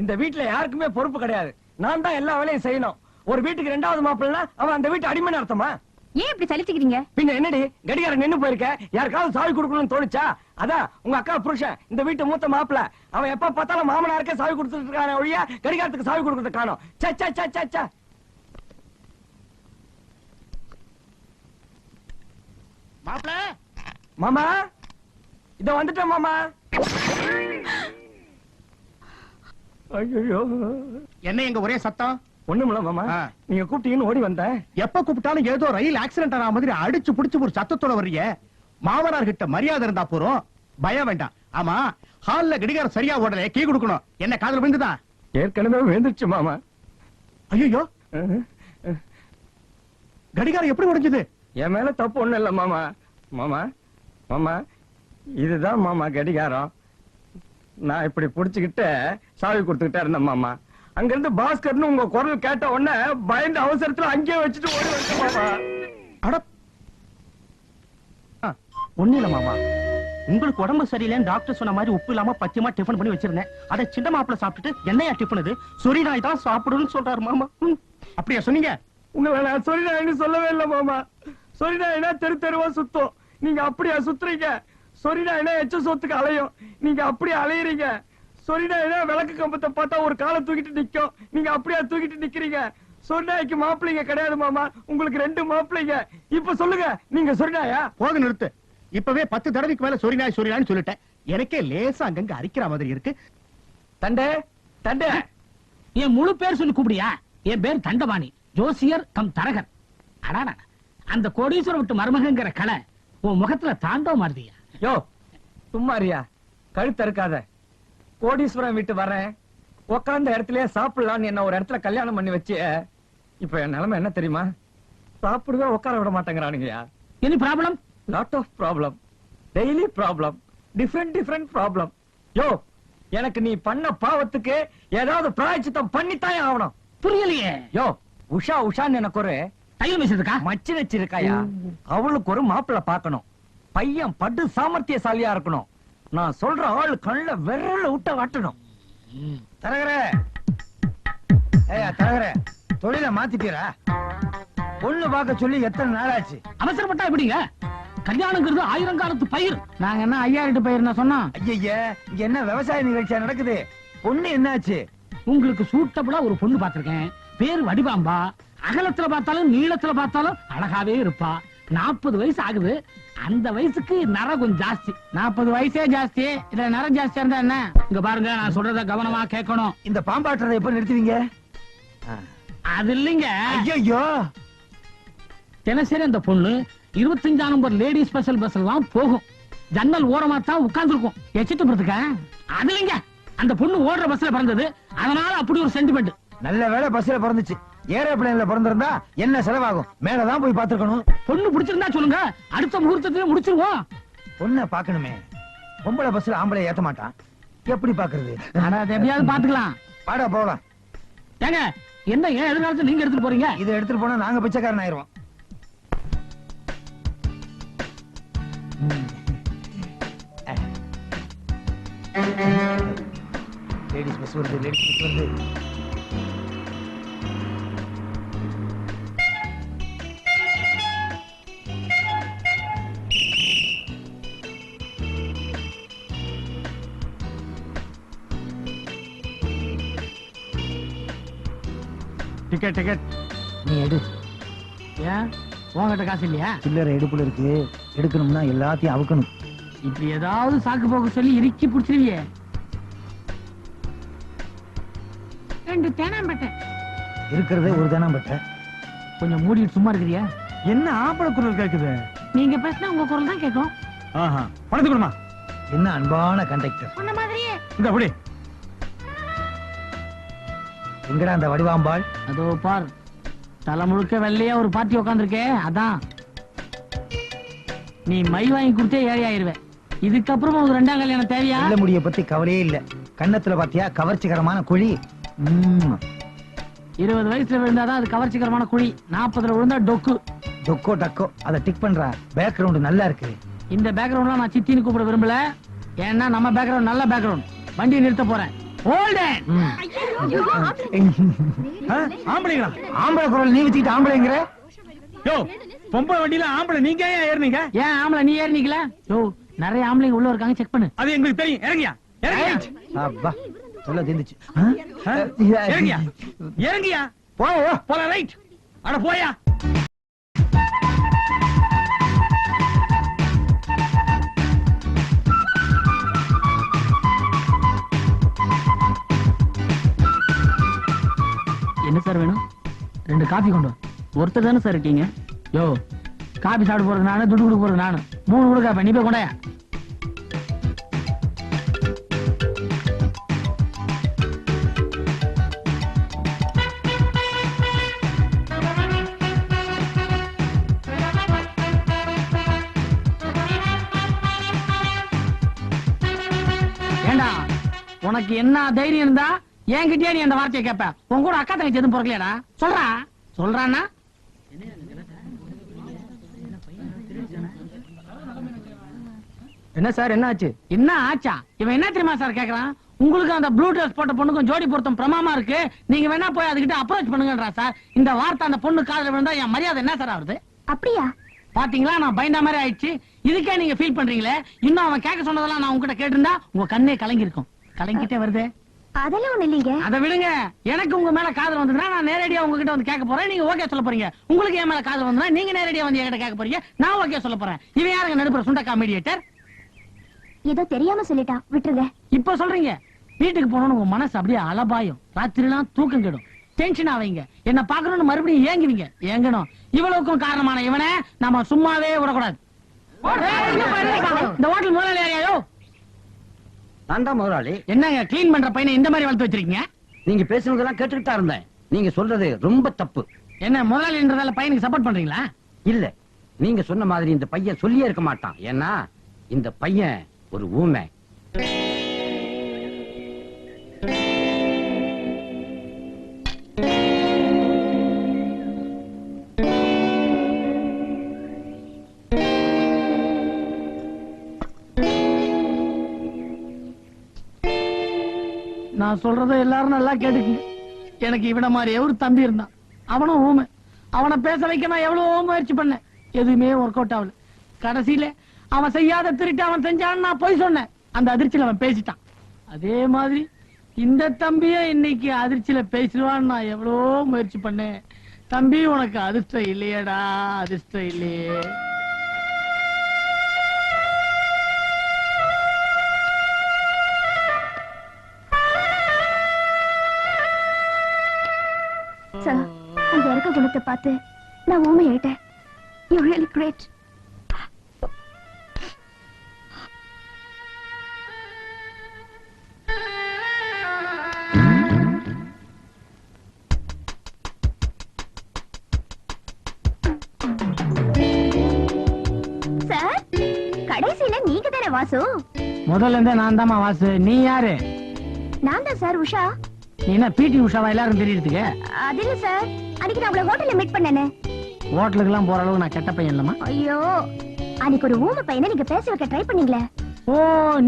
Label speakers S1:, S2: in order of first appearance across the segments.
S1: இந்த வீட்டுல யாருக்குமே பொறுப்பு கிடையாது. நான் தான் எல்லா வேலையும் செய்யணும். ஒரு வீட்டுக்கு ரெண்டாவது மாப்பிள்ளனா அவன் அந்த வீட்டு அடிமைன்னு அர்த்தமா
S2: ஏன் இப்படி சலிச்சுக்கிறீங்க?
S1: பின்ன என்னடி? கடிகாரம் நின்னு போயிருக்க. யாருக்காவது சாவி கொடுக்கணும்னு தோணுச்சா? அதான் உங்க அக்கா புருஷன் இந்த வீட்டு மூத்த மாப்பிள அவன் எப்ப பார்த்தாலும் மாமனாருக்கே சாவி கொடுத்துட்டு இருக்கான ஒழிய கடிகாரத்துக்கு சாவி கொடுக்கறது காணோம். சே சே சே சே சே
S3: மாப்பிள
S1: மாமா? இத வந்துட்டேன் மாமா.
S3: என்ன எங்க ஒரே சத்தம்?
S1: ஒண்ணுமில்ல மாமா. நீங்க கூப்பிட்டீங்கன்னு ஓடி வந்தேன்.
S3: எப்ப கூப்பிட்டாலும் ஏதோ ரயில் ஆக்சிடென்ட் ஆன மாதிரி அடிச்சு புடிச்சு ஒரு சத்தத்தோட வர்றீங்க. மாமனார் கிட்ட மரியாதை இருந்தா போறோம் பயம் வேண்டாம். ஆமா ஹால்ல கடிகாரம் சரியா ஓடல கீ கொடுக்கணும். என்ன காதுல விழுந்துதா?
S1: ஏற்கனவே விழுந்துருச்சு மாமா.
S3: ஐயோ கடிகாரம் எப்படி உடைஞ்சது?
S1: என் மேல தப்பு ஒண்ணும் இல்ல மாமா. மாமா மாமா. இதுதான் மாமா கடிகாரம். நான் இப்படி புடிச்சுக்கிட்டு சாவி கொடுத்துக்கிட்டே இருந்தேன் மாமா. அங்க இருந்து பாஸ்கர்னு உங்க குரல் கேட்ட உடனே பயந்த அவசரத்துல அங்கேயே வச்சுட்டு ஓடி வந்துட்டேன் மாமா.
S3: அட! ஆ, ஒண்ணும் இல்ல மாமா. உங்களுக்கு உடம்பு சரியில்லைன்னு டாக்டர் சொன்ன மாதிரி உப்பு இல்லாம பச்சையமா டிஃபன் பண்ணி வச்சிருந்தேன். அதை சின்ன மாப்பிள சாப்பிட்டுட்டு என்னையா டிஃபன் இது சொரி நாய் தான் சாப்பிடுன்னு சொல்றாரு மாமா. அப்படியா சொன்னீங்க?
S1: உங்களை நான் சொரிநாயின்னு சொல்லவே இல்ல மாமா. சொரிநாயினா தெரு தெருவா சுத்தம். நீங்க அப்படியா சுத்துறீங்க? சொரிநாயினா எச்ச சொத்துக்கு அலையும்? நீங்க அப்படியே அலையுறீங்க. சொரிநாயினா விளக்கு கம்பத்தை பார்த்தா ஒரு காலை தூக்கிட்டு நிக்கும். நீங்க அப்படியா தூக்கிட்டு நிக்கிறீங்க. சொரிநாய்க்கு மாப்பிள்ளைங்க கிடையாது மாமா. உங்களுக்கு ரெண்டு மாப்பிள்ளைங்க. இப்ப சொல்லுங்க நீங்க சொரிநாயா?
S3: போக நிறுத்து. இப்பவே பத்து தடவைக்கு மேல சொரி நாய் சொரி நாய்னு சொல்லிட்டேன். எனக்கே லேசா அங்கங்க அரிக்கிற மாதிரி இருக்கு.
S1: தண்டே தண்டே.
S4: என் முழு பேர் சொல்லி கூப்பிடியா? என் பேர் தண்டபாணி. ஜோசியர் கம் தரகர். அடாடா அந்த கோடீஸ்வரம் விட்டு மருமகங்கிற கலை உன் முகத்துல தாண்டவ மாறுதியா?
S1: யோ சும்மாரியா கழுத்து இருக்காத கோடீஸ்வரன் வீட்டு வரேன். உக்காந்த இடத்துலயே சாப்பிடலாம்னு என்ன ஒரு இடத்துல கல்யாணம் பண்ணி வச்சு இப்ப என் நிலைமை என்ன தெரியுமா? சாப்பிடவே உட்கார விட மாட்டேங்கிறானுங்கயா
S4: any problem
S1: lot of problem daily problem different different problem யோ எனக்கு நீ பண்ண பாவத்துக்கு ஏதாவது பிராயச்சித்தம் பண்ணித்தானே ஆகணும்.
S4: புரியலையே.
S1: யோ உஷா உஷான்னு எனக்கு ஒரு
S4: தையல்
S1: மச்சி வச்சிருக்காயா அவளுக்கு ஒரு மாப்பிள்ள பார்க்கணும். பையன் படு சாமர்த்தியசாலியா இருக்கணும். நான் சொல்ற ஆள் கண்ணுல விரல விட்ட வாட்டணும். தரகரே. ஏயா தரகரே தொழில மாத்திட்டீரா? பொண்ணு பார்க்க சொல்லி எத்தனை நாள் ஆச்சு
S4: அவசரப்பட்டா எப்படிங்க? கல்யாணங்கிறது ஆயிரம் காலத்து பயிர். நாங்க என்ன ஐயாயிரம் பயிர் நான் சொன்னோம்
S1: ஐயய்ய இங்க என்ன விவசாய நிகழ்ச்சியா நடக்குது? பொண்ணு என்னாச்சு?
S4: உங்களுக்கு சூட்டபிளா ஒரு பொண்ணு பார்த்திருக்கேன். பேர் வடிவாம்பா. அகலத்துல பார்த்தாலும் நீளத்துல பார்த்தாலும் அழகாவே இருப்பா. நாற்பது வயசு ஆகுது. அந்த வயசுக்கு நரை கொஞ்சம் ஜாஸ்தி. நாற்பது வயசே ஜாஸ்தி. இதுல நரம் ஜாஸ்தியா இருந்தா என்ன? இங்க பாருங்க நான் சொல்றத கவனமா கேட்கணும்.
S1: இந்த பாம்பாட்டுறதை எப்ப நிறுத்துவீங்க?
S4: அது இல்லைங்க.
S1: ஐயோ
S4: தினசரி அந்த பொண்ணு இருபத்தஞ்சாம் நம்பர் லேடி ஸ்பெஷல் பஸ்ல தான் போகும். ஜன்னல் ஓரமா தான் உட்கார்ந்துருக்கும். எச்சிட்டு போறதுக்கா அது இல்லைங்க. அந்த பொண்ணு ஓடுற பஸ்ல பிறந்தது. அதனால அப்படி ஒரு சென்டிமெண்ட்
S1: நல்ல வேளை பஸ்ல பிறந்துச்சு. ஏரோப்ளேன்ல பிறந்திருந்தா என்ன செலவாகும்? மேலதான் போய் பாத்துக்கணும்
S4: பொண்ணு பிடிச்சிருந்தா சொல்லுங்க. அடுத்த முகூர்த்தத்துல முடிச்சிருவோம்.
S1: பொண்ணை பாக்கணுமே பொம்பளை பஸ்ல ஆம்பளை ஏத்த மாட்டான். எப்படி பாக்குறது
S4: ஆனா அதை எப்படியாவது பாத்துக்கலாம்
S1: வாடா போகலாம்
S4: ஏங்க என்ன ஏன் எதிர்காலத்துல நீங்க எடுத்துட்டு போறீங்க?
S1: இதை எடுத்துட்டு போனா நாங்க பிச்சைக்காரன் ஆயிருவோம். லேடிஸ் பஸ் வருது லேடிஸ் பஸ் வருது.
S3: டிக்கெட் டிக்கெட்
S1: நீ எடு.
S4: ஏன்? உங்ககிட்ட காசு இல்லையா?
S1: சில்லறை எடுப்புல இருக்கு. எடுக்கணும்னா எல்லாத்தையும் அவுக்கணும்.
S4: இப்படி ஏதாவது சாக்கு போக்கு சொல்லி இறுக்கி பிடிச்சிருவியே. ரெண்டு தேனாம்பட்டை.
S1: இருக்கிறதே ஒரு தானம் பட்ட
S4: கொஞ்சம் மூடிட்டு சும்மா இருக்கிறியா?
S1: என்ன ஆம்பளை குரல் கேக்குது?
S4: நீங்க பேசினா உங்க குரல் தான் கேட்கும்.
S3: ஆஹா. பணத்து கொடுமா.
S1: என்ன அன்பான கண்டக்டர்
S4: உன்ன மாதிரியே.
S3: இந்த அப்படி
S1: எங்கடா அந்த வடிவாம்பாள்?
S4: அதோ பார். தலை முழுக்க வெள்ளையா ஒரு பார்ட்டி உட்காந்துருக்கே அதான். நீ மை வாங்கி கொடுத்தே ஏழை ஆயிருவே. இதுக்கப்புறம் உனக்கு ரெண்டாம் கல்யாணம் தேவையா?
S1: நல்ல முடிய பத்தி கவலையே இல்ல. கன்னத்துல பாத்தியா கவர்ச்சிகரமான குழி? ம்ம்.
S4: இருபது வயசுல விழுந்தாதான் அது கவர்ச்சிகரமான குழி. நாற்பதுல விழுந்தா டொக்கு.
S1: டொக்கோ டக்கோ அதை டிக் பண்றா. பேக்ரவுண்ட் நல்லா இருக்கு.
S4: இந்த பேக்ரவுண்ட்லாம் நான் சித்தின்னு கூப்பிட விரும்பல. ஏன்னா நம்ம பேக்ரவுண்ட் நல்ல பேக்ரவுண்ட் வண்டியை நிறுத்த போறேன்.
S5: ஆம்பளைங்களா?
S1: ஆம்பளை குரல் நீ வச்சுக்கிட்டு ஆம்பளைங்கிற?
S5: யோ பொம்பளை வண்டியில ஆம்பளை நீங்க ஏன் ஏறுனீங்க?
S6: ஏன் ஆம்பளை நீ ஏறினிக்கல யோ நிறைய ஆம்பளைங்க உள்ள இருக்காங்க செக் பண்ணு.
S5: அது எங்களுக்கு தெரியும். இறங்கியா? இறங்கியா?
S1: அப்பா சொல்ல தெரிஞ்சுச்சு
S5: ஆ? இறங்கியா இறங்கியா?
S1: போயா
S5: போல ரைட் அட போயா.
S6: என்ன சார் வேணும்? ரெண்டு காபி கொண்டு வா. ஒருத்தர் தானே சார் இருக்கீங்க. யோ காபி சாப்பிட போறது நானு துட்டு கொடுக்க போறது நானு. மூணு கொடுக்க நீ போய் கொண்டாயா? உனக்கு என்ன தைரியம் இருந்தா என்கிட்டயே நீ அந்த வார்த்தையை கேப்ப. உன் கூட அக்கா தங்கச்சி எதுவும் பிறக்கலையாடா? சொல்றா. சொல்றானா
S1: என்ன சார் என்ன ஆச்சு?
S6: என்ன ஆச்சா? இவன் என்ன தெரியுமா சார் கேக்குறான்? உங்களுக்கு அந்த ப்ளூ ட்ரெஸ் போட்ட பொண்ணுக்கும் ஜோடி பொருத்தம் பிரமாமா இருக்கு. நீங்க வேணா போய் அதுகிட்ட அப்ரோச் பண்ணுங்கன்றா சார். இந்த வார்த்தை அந்த பொண்ணு காதுல விழுந்தா என் மரியாதை என்ன சார் ஆகுது?
S7: அப்படியா?
S6: பாத்தீங்களா? நான் பயந்த மாதிரி ஆயிடுச்சு. இதுக்கே நீங்க ஃபீல் பண்றீங்களே? இன்னும் அவன் கேட்க சொன்னதெல்லாம் நான் உங்ககிட்ட கேட்டிருந்தா உங்க கண்ணே கலங்கி இருக்கும் கலங்கிட்டே வருதே.
S7: அதெல்லாம் ஒண்ணு இல்லைங்க.
S6: அதை விடுங்க. எனக்கு உங்க மேல காதல் வந்ததுன்னா நான் நேரடியா உங்ககிட்ட வந்து கேட்க போறேன். நீங்க ஓகே சொல்ல போறீங்க. உங்களுக்கு என் மேல காதல் வந்தா நீங்க நேரடியா வந்து என்கிட்ட கேட்க போறீங்க. நான் ஓகே சொல்ல போறேன். இவன் யாருங்க? நடுப்புற சுண்டக்கா மீடியேட்டர்
S7: ஏதோ தெரியாம சொல்லிட்டான் விட்டுருங்க.
S6: இப்ப சொல்றீங்க. வீட்டுக்கு போனோம்னு உங்க மனசு அப்படியே அலபாயம். ராத்திரிலாம் தூக்கம் கெடும். டென்ஷன் ஆவீங்க என்ன பாக்கணும்னு மறுபடியும் ஏங்குவீங்க ஏங்கணும். இவ்வளவுக்கும் காரணமான இவனை நாம சும்மாவே விடக்கூடாது. இந்த ஹோட்டல் முதலாளி யாரையோ
S8: நான் தான் முதலாளி.
S6: என்னங்க க்ளீன் பண்ற பையனை இந்த மாதிரி வளர்த்து வச்சிருக்கீங்க?
S8: நீங்க பேசுனதெல்லாம் கேட்டுக்கிட்டு தான் இருந்தேன். நீங்க சொல்றது ரொம்ப தப்பு.
S6: என்ன முதலாளின்றதால பையனுக்கு சப்போர்ட் பண்றீங்களா?
S8: இல்ல நீங்க சொன்ன மாதிரி இந்த பையன் சொல்லியே இருக்க மாட்டான். ஏன்னா இந்த பையன் ஒரு ஊமை
S6: நான் சொல்றத எல்லாரும் நல்லா கேட்டுக்கு எனக்கு இவன மாதிரி ஒரு தம்பி இருந்தான். அவனும் ஊமை. அவனை பேச வைக்க நான் எவ்வளவோ முயற்சி பண்ணேன். எதுவுமே ஒர்க் அவுட் ஆகல. கடைசியில அவன் செய்யாத திருட்டு அவன் செஞ்சான்னு நான் போய் சொன்னேன். அந்த அதிர்ச்சியில அவன் பேசிட்டான். அதே மாதிரி இந்த தம்பிய இன்னைக்கு அதிர்ச்சியில பேசிடுவான்னு நான் எவ்வளவோ முயற்சி பண்ணேன். தம்பி உனக்கு அதிர்ஷ்டம் இல்லையேடா அதிர்ஷ்டம் இல்லையே.
S7: குணத்தை பார்த்து நான் ஊமை ஆயிட்டேன் யூ ரியலி கிரேட் சார் கடைசியில நீங்க தானே வாசு?
S6: முதல்ல இருந்தே நான் தாமா வாசு. நீ யாரு?
S7: நான் தான் சார் உஷா.
S6: நீ என்ன பிடி உஷாவா? எல்லாரும் தெரியறதுக்கு?
S7: அது இல்ல சார் அன்னைக்கு நான் உங்களை ஹோட்டல்ல மீட் பண்ணேனே.
S6: ஹோட்டலுக்கு எல்லாம் போற அளவுக்கு நான் கெட்ட பையன் இல்லம்மா.
S7: ஐயோ அன்னைக்கு ஒரு ஊமை பையனை நீங்க பேச வைக்க ட்ரை பண்ணீங்களே.
S6: ஓ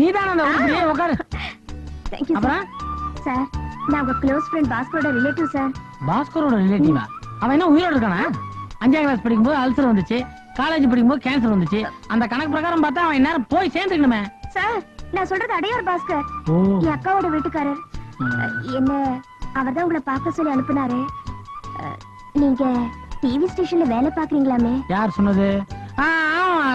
S6: நீதான் அந்த உருப்படியே உட்காரு
S7: தேங்க்யூ
S6: அப்புறம்?
S7: சார் நான் உங்க க்ளோஸ் ஃப்ரெண்ட் பாஸ்கரோட ரிலேட்டிவ் சார்
S6: பாஸ்கரோட ரிலேட்டிவா அவன் என்ன உயிரோட இருக்கானா? அஞ்சாம் கிளாஸ் படிக்கும்போது அல்சர் வந்துச்சு. காலேஜ் படிக்கும்போது கேன்சர் வந்துச்சு. அந்த கணக்கு பிரகாரம் பார்த்தா அவன் நேரம் போய் சேர்ந்துக்கணுமே.
S7: சார் நான் சொல்றது அடையார் பாஸ்கர்.
S6: ஓ.
S7: என் அக்காவோட வீட்டுக்காரர். என்ன அவர்தான் உங்களை பார்க்க சொல்லி அனுப்புனாரு. நீங்க டிவி ஸ்டேஷன்ல வேலை பாக்குறீங்களாமே
S6: யார் சொன்னது?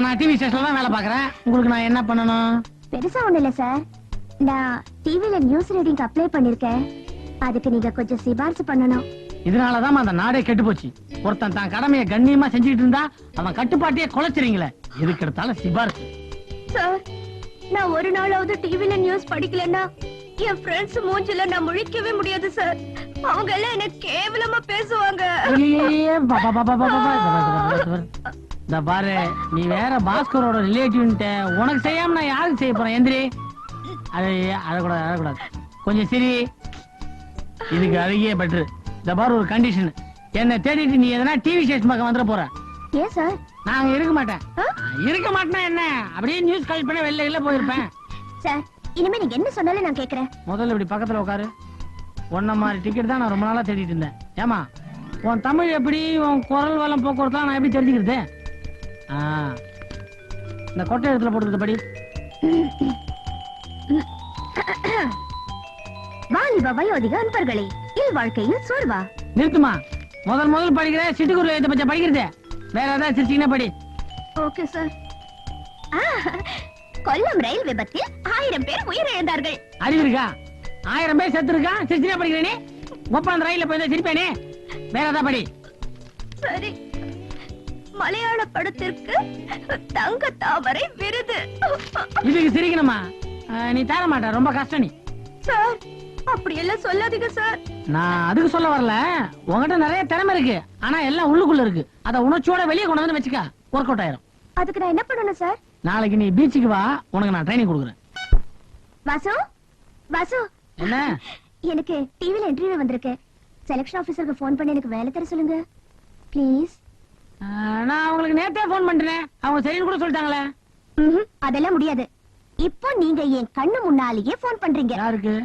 S6: நான் டிவி ஸ்டேஷன்ல தான் வேலை பாக்குறேன் உங்களுக்கு நான் என்ன பண்ணணும்?
S7: பெருசா ஒண்ணு இல்ல சார் நான் டிவில நியூஸ் ரீடிங் அப்ளை பண்ணிருக்கேன். அதுக்கு நீங்க கொஞ்சம் சிபாரிசு பண்ணணும்.
S6: இதனாலதான் அந்த நாடே கெட்டு போச்சு. ஒருத்தன் தான் கடமையை கண்ணியமா செஞ்சுட்டு இருந்தா அவன் கட்டுப்பாட்டையே குலைச்சிறீங்களே எதுக்கு எடுத்தாலும் சிபாரிசு.
S7: சார் நான் ஒரு நாளாவது டிவில நியூஸ் படிக்கலன்னா என் ஃப்ரெண்ட்ஸ் மூஞ்சில நான் முழிக்கவே முடியாது சார் அவங்க எல்லாம் என்ன பேசுவாங்க
S6: ஐயையே, பா, பா, பா, பா, பா, பா, பா, இந்த பாரு, நீ வேற பாஸ்கரோட ரிலேட்டிவ்ன்ட்ட உனக்கு செய்யாம நான் யாருக்கு செய்ய போறேன் எந்திரி அது அழக்கூடாது அழக்கூடாது கொஞ்சம் சரி இதுக்கு அழகிய பெட்ரு இந்த பாரு ஒரு கண்டிஷன் என்ன தேடிட்டு நீ எதனா டிவி ஸ்டேஷன் பக்கம் வந்துட போற
S7: ஏன் சார்
S6: நான் இருக்க மாட்டேன்? இருக்க மாட்டேன்னா என்ன அப்படியே நியூஸ் கலெக்ட் பண்ண வெளில வெளில போயிருப்பேன்
S7: சார் இனிமே நீங்க என்ன சொன்னாலும் நான் கேக்குறேன்
S6: முதல்ல இப்படி பக்கத்துல உட்காரு உன்ன மாதிரி டிக்கெட் தான் நான் ரொம்ப நாளா தேடிட்டு இருந்தேன் ஏமா உன் தமிழ் எப்படி உன் குரல் வளம் போக்குவரத்து நான் எப்படி தெரிஞ்சுக்கிறது? ஆ இந்த கொட்டை இடத்துல போட்டுக்கிறது படி
S7: வாலிப வயோதிக அன்பர்களே இல் வாழ்க்கையில் சோர்வா?
S6: நிறுத்துமா? முதல் முதல் படிக்கிற சிட்டுக்குருல இதை பத்தி படிக்கிறது. வேற ஏதாவது சிரிச்சிங்கன்னா படி.
S7: Okay sir. கொல்லம் ரயில் விபத்தில் ஆயிரம் பேர் உயிரிழந்தார்கள்.
S6: அறிவு இருக்கா? ஆயிரம் பேர் செத்து இருக்கா? சிரிச்சினா படிக்கிற நீ ஒப்ப அந்த ரயில்ல போய் சிரிப்பேனே? வேற ஏதாவது படி.
S7: சரி. மலையாள படத்திற்கு தங்க தாமரை விருது.
S6: இதுக்கு சிரிக்கணுமா? நீ தர மாட்ட ரொம்ப கஷ்டம் நீ.
S7: சார் அப்படி எல்லாம் சொல்லாதீங்க சார்.
S6: நான் அதுக்கு சொல்ல வரல. உன்கிட்ட நிறைய திறமை இருக்கு. ஆனா எல்லாம் உள்ளுக்குள்ள இருக்கு. அத உணர்ச்சியோட வெளியே கொண்டு வந்து வச்சுக்க ஒர்க் அவுட் ஆயிரும்.
S7: அதுக்கு நான் என்ன பண்ணணும் சார்?
S6: நாளைக்கு நீ பீச்சுக்கு வா உனக்கு நான் ட்ரைனிங் கொடுக்குறேன்.
S7: வாசு? வாசு?
S6: என்ன?
S7: எனக்கு டிவில இன்டர்வியூ வந்திருக்கு. செலக்ஷன் ஆபீசருக்கு ஃபோன் பண்ணி எனக்கு வேலை தர சொல்லுங்க. ப்ளீஸ்
S6: நான் அவங்களுக்கு நேத்தே ஃபோன் பண்ணிட்டேன் அவங்க சரின்னு கூட சொல்லிட்டாங்களே.
S7: அதெல்லாம் முடியாது. இப்போ நீங்க என் கண்ணு முன்னாலேயே ஃபோன் பண்றீங்க.
S6: யாருக்கு?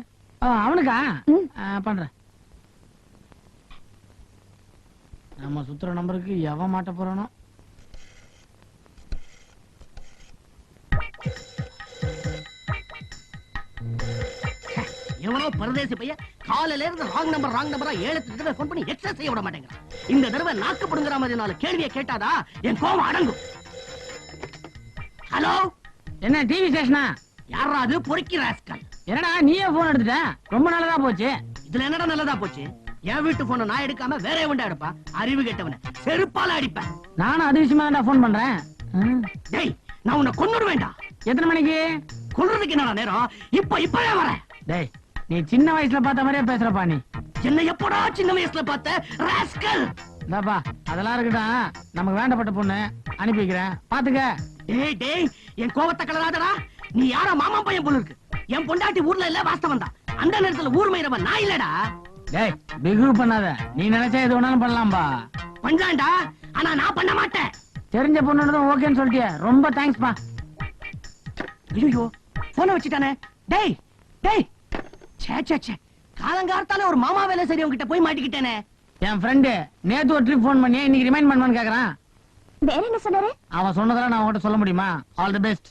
S6: அவனுக்கா? பண்றேன். நம்ம சுத்துற நம்பருக்கு எவன் மாட்ட போறானோ?
S5: எவனோ பரதேசி பையன்? காலையில இருந்து ராங் நம்பர் ராங் நம்பரா ஏழு தடவை ஃபோன் பண்ணி எக்ஸஸ் செய்ய விட மாட்டேங்கிறான். இந்த தடவை நாக்கு புடுங்குற மாதிரி நாலு கேள்வியை கேட்டாதா என் கோவம் அடங்கும். ஹலோ
S6: என்ன டிவி ஸ்டேஷனா
S5: யாரா அது? பொறுக்கி ராஸ்கல்
S6: என்னடா நீயே போன் எடுத்துட்ட? ரொம்ப நல்லதா போச்சு.
S5: இதுல என்னடா நல்லதா போச்சு? என் வீட்டு போன நான் எடுக்காம வேற எவன்டா எடுப்பா? அறிவு கெட்டவன. செருப்பால அடிப்பேன்.
S6: நானும் அது விஷயமா தான் ஃபோன் பண்றேன்.
S5: டேய் நான் உன்னை கொன்னுட வேண்டாம்
S6: எத்தனை மணிக்கு?
S5: கொல்றதுக்கு என்னடா நேரம்? இப்ப இப்பவே வரேன்.
S6: டேய் நீ சின்ன வயசுல பார்த்த மாதிரியே பேசுறப்பா நீ.
S5: என்ன எப்படா சின்ன வயசுல பார்த்த? ராஸ்கல்!
S6: இந்தாப்பா அதெல்லாம் இருக்கட்டும். நமக்கு வேண்டப்பட்ட பொண்ணு. அனுப்பி வைக்கிறேன். பாத்துக்க.
S5: டேய் டேய் என் கோவத்தை கலராதடா. நீ யாரா மாமா பையன் போல இருக்கு. என் பொண்டாட்டி ஊர்ல இல்ல வாஸ்தவன் தான். அந்த நேரத்துல ஊர் மயிரவன் நான் இல்லடா.
S6: டேய் பிகு பண்ணாத. நீ நினைச்சா எது வேணாலும் பண்ணலாம்பா.
S5: பண்ணலாம்டா ஆனா நான் பண்ண மாட்டேன்.
S6: தெரிஞ்ச பொண்ணுன்றதும் ஓகேன்னு சொல்லிட்டியே. ரொம்ப தேங்க்ஸ்ப்பா
S5: ஐயோ போன வச்சுட்டானே. டேய் டேய் காலங்கார்த்தால ஒரு மாமா வேலை சரி உன்கிட்ட போய் மாட்டிக்கிட்டேனே.
S6: என் ஃப்ரெண்டு நேத்து ஒரு ட்ரிப் ஃபோன் பண்ணி இன்னைக்கு ரிமைண்ட் பண்ணுவான்னு கேக்குறான்.
S7: வேற என்ன சொன்னாரு?
S6: அவன் சொன்னதெல்லாம் நான் உன்கிட்ட சொல்ல முடியுமா? All the best